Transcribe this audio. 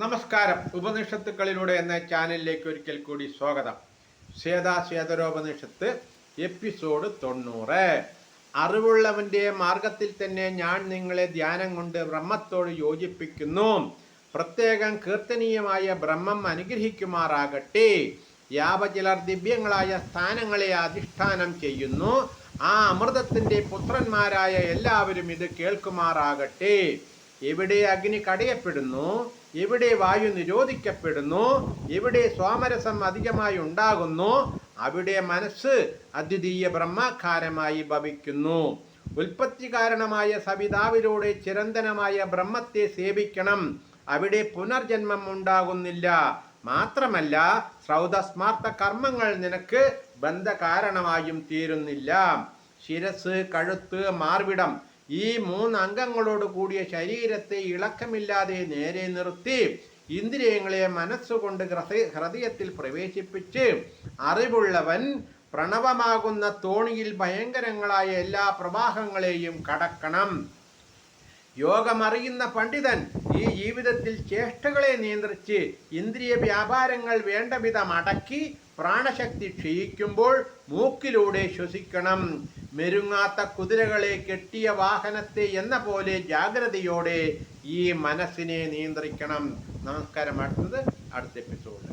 നമസ്കാരം. ഉപനിഷത്തുക്കളിലൂടെ എന്ന ചാനലിലേക്ക് ഒരിക്കൽ കൂടി സ്വാഗതം. ശ്വേതാശ്വേതരോപനിഷത്ത് എപ്പിസോഡ് തൊണ്ണൂറ്. അറിവുള്ളവന്റെ മാർഗത്തിൽ തന്നെ ഞാൻ നിങ്ങളെ ധ്യാനം കൊണ്ട് ബ്രഹ്മത്തോട് യോജിപ്പിക്കുന്നു. പ്രത്യേകം കീർത്തനീയമായ ബ്രഹ്മം അനുഗ്രഹിക്കുമാറാകട്ടെ. യാവ ചിലർ ദിവ്യങ്ങളായ സ്ഥാനങ്ങളെ അധിഷ്ഠാനം ചെയ്യുന്നു. ആ അമൃതത്തിന്റെ പുത്രന്മാരായ എല്ലാവരും ഇത് കേൾക്കുമാറാകട്ടെ. എവിടെ അഗ്നി കടയപ്പെടുന്നു? എവിടെ വായു നിരോധിക്കപ്പെടുന്നു എവിടെ സോമരസം അധികമായി ഉണ്ടാകുന്നു അവിടെ മനസ്സ് അദ്വിതീയ ബ്രഹ്മാകാരമായി ഭവിക്കുന്നു. ഉൽപ്പത്തി കാരണമായ സവിതാവിലൂടെ ചിരന്തനമായ ബ്രഹ്മത്തെ സേവിക്കണം. അവിടെ പുനർജന്മം ഉണ്ടാകുന്നില്ല. മാത്രമല്ല ശ്രൗതസ്മാർത്ഥ കർമ്മങ്ങൾ നിനക്ക് ബന്ധകാരണമായും തീരുന്നില്ല. ശിരസ് കഴുത്ത് മാർവിടം ഈ മൂന്ന് അംഗങ്ങളോട് കൂടിയ ശരീരത്തെ ഇളക്കമില്ലാതെ നേരെ നിർത്തി ഇന്ദ്രിയങ്ങളെ മനസ്സുകൊണ്ട് ഹൃദയ- ഹൃദയത്തിൽ പ്രവേശിപ്പിച്ച് അറിവുള്ളവൻ പ്രണവമാകുന്ന തോണിയിൽ ഭയങ്കരങ്ങളായ എല്ലാ പ്രവാഹങ്ങളെയും കടക്കണം. യോഗമറിയുന്ന പണ്ഡിതൻ ഈ ജീവിതത്തിൽ ചേഷ്ടകളെ നിയന്ത്രിച്ച് ഇന്ദ്രിയ വ്യാപാരങ്ങൾ വേണ്ട വിധം അടക്കി പ്രാണശക്തി ക്ഷയിക്കുമ്പോൾ മൂക്കിലൂടെ ശ്വസിക്കണം. മെരുങ്ങാത്ത കുതിരകളെ കെട്ടിയ വാഹനത്തെ എന്ന പോലെ ജാഗ്രതയോടെ ഈ മനസ്സിനെ നിയന്ത്രിക്കണം. നമസ്കാരം. അടുത്തത് അടുത്ത എപ്പിസോഡ്